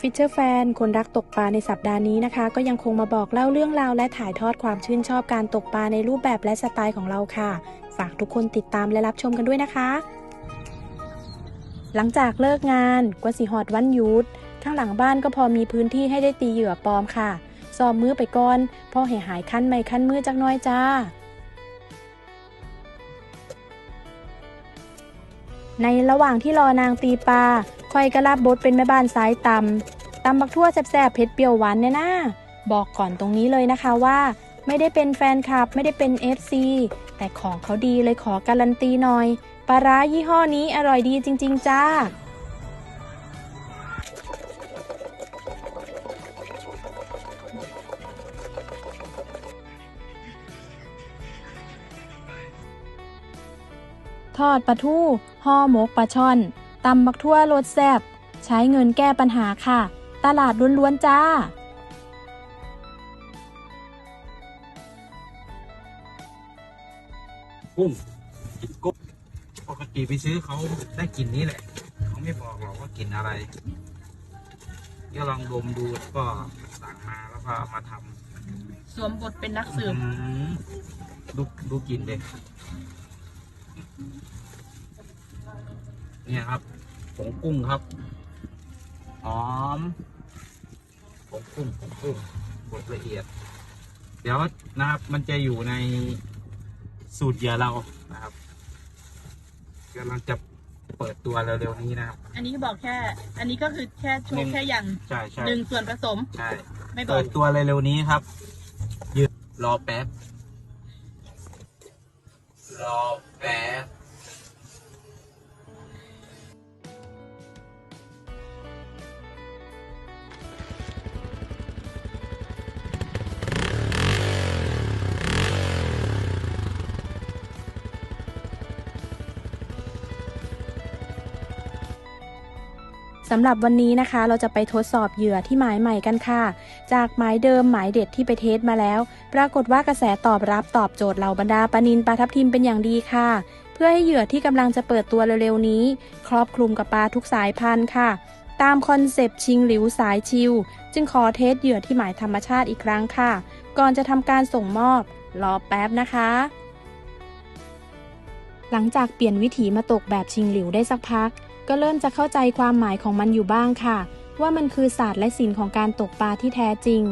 ฟิชเชอร์แฟน คนรักตกปลาในสัปดาห์นี้นะคะ ก็ยังคงมาบอกเล่าเรื่องราวและถ่ายทอดความชื่นชอบการตกปลาในรูปแบบและสไตล์ของเราค่ะ ฝากทุกคนติดตามและรับชมกันด้วยนะคะ หลังจากเลิกงานกว่าสิฮอดวันยุดข้างหลังบ้านก็พอมีพื้นที่ให้ได้ตีเหยื่อปลอมค่ะ ซ้อมมือไปก่อนพอให้หายคันไม่คันมือจักน้อยจ้า ในระหว่างที่รอนางตีปลาคอยกระลาบบดเป็นแม่บ้านสายตำตำบักทั่วแซ่บๆเผ็ดเปรี้ยวหวานเนี่ยนะบอกก่อนตรงนี้เลยนะคะว่า ไม่ได้เป็นแฟนคลับไม่ได้เป็น FC แต่ของเขาดีเลยขอการันตีหน่อยปลาร้ายี่ห้อนี้อร่อยดีจริง ๆ จ้า ทอดปลาทูห่อหมกปลาช่อนตำบักทั่วรสแซบใช้เงินแก้ปัญหาค่ะ ตลาดล้วนๆจ้ากุ้งกินกุ้งปกติไปซื้อเขาได้กลิ่นนี้แหละ เขาไม่บอกหรอกว่ากลิ่นอะไรก็ลองดมดูแล้วก็สั่งมาแล้วก็เอามาทสวมบทเป็นนักำสืบอืมดูดูกลิ่นเลย เนี่ยครับผงกุ้งครับหอมผงกุ้งผงกุ้งบดละเอียด เดี๋ยวนะครับมันจะอยู่ในสูตรเหยื่อเรานะครับกำลังจะเปิดตัวเร็วๆนี้นะครับ อันนี้บอกแค่ อันนี้ก็คือแค่โชหนึ่ว์งแค่อย่างใช่ใช่หนึ่งส่วนผสม ใช่ ไม่บอเปิกดตัวเร็วๆนี้ครับ ยืดรอแป๊บ รอแป๊บ สำหรับวันนี้นะคะ เราจะไปทดสอบเหยื่อที่หมายใหม่กันค่ะ จากหมายเดิมหมายเด็ดที่ไปเทสมาแล้ว ปรากฏว่ากระแสตอบรับตอบโจทย์เหล่าบรรดาปลานินปลาทับทิมเป็นอย่างดีค่ะ เพื่อให้เหยื่อที่กำลังจะเปิดตัวเร็วๆนี้ ครอบคลุมกับปลาทุกสายพันธุ์ค่ะ ตามคอนเซปต์ชิงหลิวสายชิว จึงขอเทสเหยื่อที่หมายธรรมชาติอีกครั้งค่ะ ก่อนจะทำการส่งมอบ รอแป๊บนะคะหลังจากเปลี่ยนวิถีมาตกแบบชิงหลิวได้สักพัก ก็เริ่มจะเข้าใจความหมายของมันอยู่บ้างค่ะ ว่ามันคือศาสตร์และศิลป์ของการตกปลาที่แท้จริง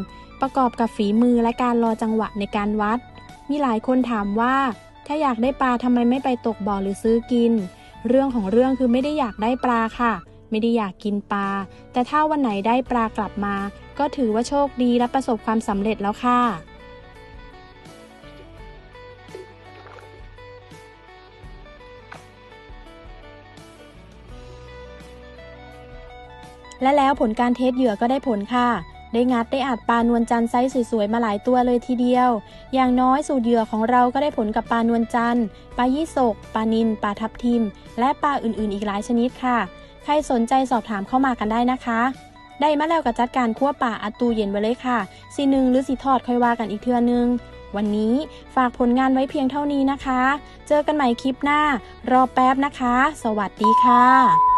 ประกอบกับฝีมือและการรอจังหวะในการวัด มีหลายคนถามว่า ถ้าอยากได้ปลาทำไมไม่ไปตกบ่อหรือซื้อกิน เรื่องของเรื่องคือไม่ได้อยากได้ปลาค่ะ ไม่ได้อยากกินปลา แต่ถ้าวันไหนได้ปลากลับมา ก็ถือว่าโชคดีและประสบความสำเร็จแล้วค่ะ และแล้วผลการเทสเหยื่อก็ได้ผลค่ะ ได้งัดได้อัดปลานวลจันทร์ไซส์สวยๆมาหลายตัวเลยทีเดียว อย่างน้อยสูตรเหยื่อของเราก็ได้ผลกับปลานวลจันทร์ปลายี่สกปลานิลปลาทับทิม และปลาอื่นๆ อีกหลายชนิดค่ะ ใครสนใจสอบถามเข้ามากันได้นะคะได้มาแล้วกับจัดการคั่วป่าอัตูเย็นไว้เลยค่ะ สีหนึ่งหรือสีทอดค่อยว่ากันอีกเทื่อนึง วันนี้ฝากผลงานไว้เพียงเท่านี้นะคะ เจอกันใหม่คลิปหน้า รอแป๊บนะคะ สวัสดีค่ะ